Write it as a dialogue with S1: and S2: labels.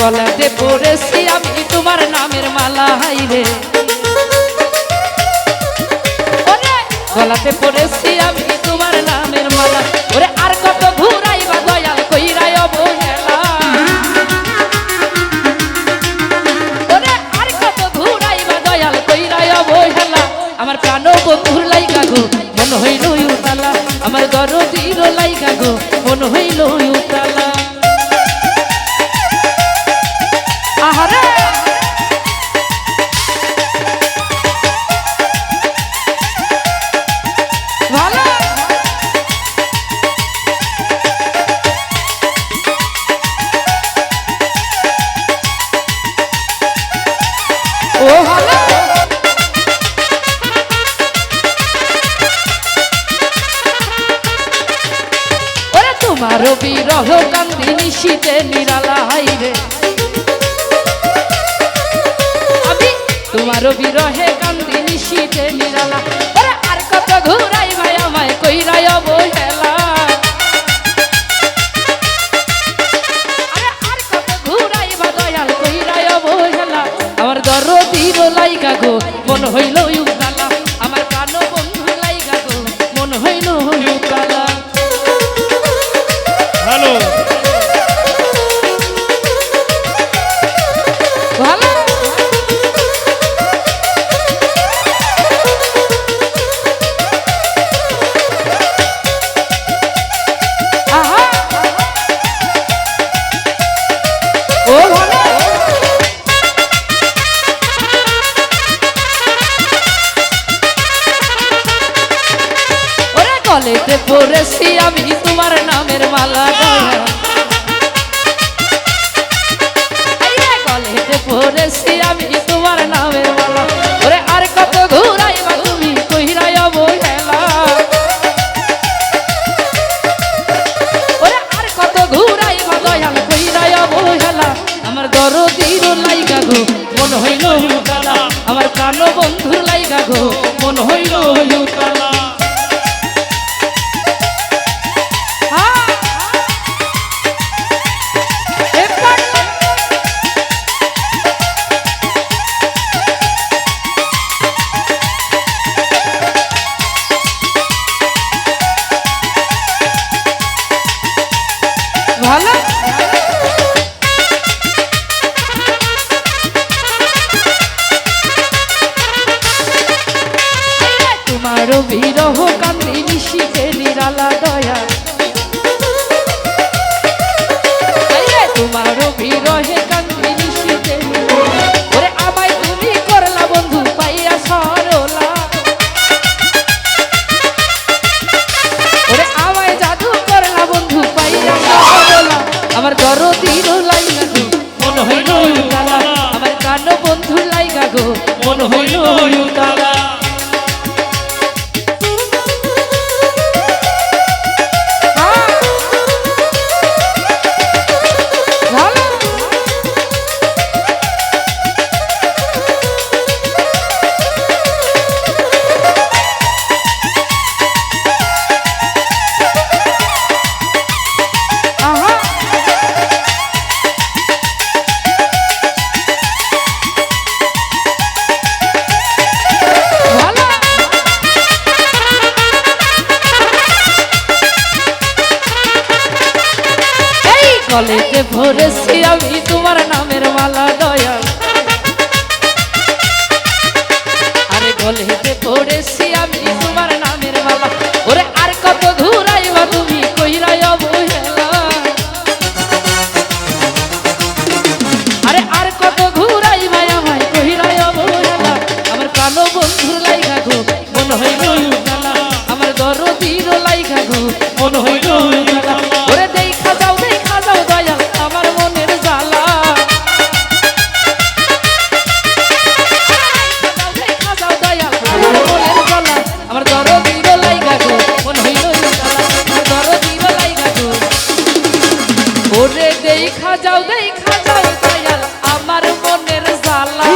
S1: গলাতে পড়েছি আমি, তোমার নামের মালা হাইরে গলাতে পড়েছি আমি, তোমার নামের মালা। ওরে, আর কত ঘুরাইবা দয়াল কইরাই আর কত ঘুরাইবা দয়াল কইরাই অবহেলা। আমার প্রাণ বন্ধুর লাইগা গো, মন হইল উতালা। আমার দরদির লাইগা গো, মন হইল বিরহ কান্দি শীতে নিরালা হাইরে আমি তোমার বিরহে কান্দি শীতে নিরালা। আর কত ঘুরাই ভাই আমায় কইরাই অবহেলা পড়েছি আমি তোমার নামের মালা আইরে পড়েছি আমি তোমার নামের মালা। ওরে, আর কত ঘুরাইবা তুমি কইরাই অবহেলা ওরে, আর কত ঘুরাইবা দয়াল কইরাই অবহেলা আমার দরদির তোমার বিরহ কলেজে ভরেছি আমি তোমার নামের মালা দয়াল আরে কলেজে ভরেছি আমি ওরে দেখা যাও দেখা যাও দয়াল আমার মনের জ্বালা।